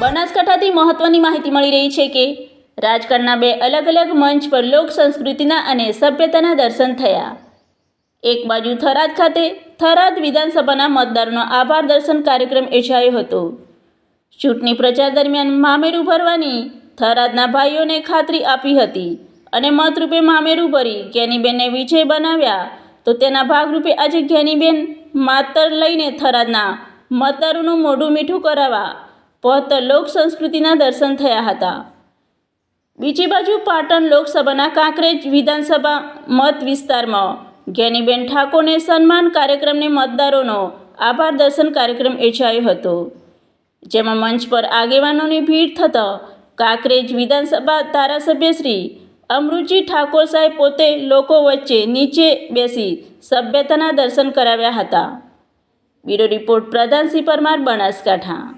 બનાસકાંઠાથી મહત્વની માહિતી મળી રહી છે કે રાજકારણના બે અલગ અલગ મંચ પર લોક સંસ્કૃતિના અને સભ્યતાના દર્શન થયા. એક બાજુ થરાદ ખાતે થરાદ વિધાનસભાના મતદારોનો આભાર દર્શન કાર્યક્રમ યોજાયો હતો. ચૂંટણી પ્રચાર દરમિયાન મામેરું ભરવાની થરાદના ભાઈઓને ખાતરી આપી હતી અને મતરૂપે મામેરું ભરી જ્ઞાનીબેનને વિજય બનાવ્યા. તો તેના ભાગરૂપે આજે જ્ઞાનીબેન માતર લઈને થરાદના મતદારોનું મોઢું મીઠું કરાવવા પહોંચતા લોક સંસ્કૃતિના દર્શન થયા હતા. બીજી બાજુ પાટણ લોકસભાના કાંકરેજ વિધાનસભા મત વિસ્તારમાં જ્ઞાનીબેન ઠાકોરને સન્માન કાર્યક્રમને મતદારોનો આભાર દર્શન કાર્યક્રમ યોજાયો હતો. જેમાં મંચ પર આગેવાનોની ભીડ થતાં કાંકરેજ વિધાનસભા ધારાસભ્ય શ્રી અમૃતજી ઠાકોર સાહેબ પોતે લોકો વચ્ચે નીચે બેસી સભ્યતાના દર્શન કરાવ્યા હતા. Bureau report Pradhansinh Parmar Banaskantha.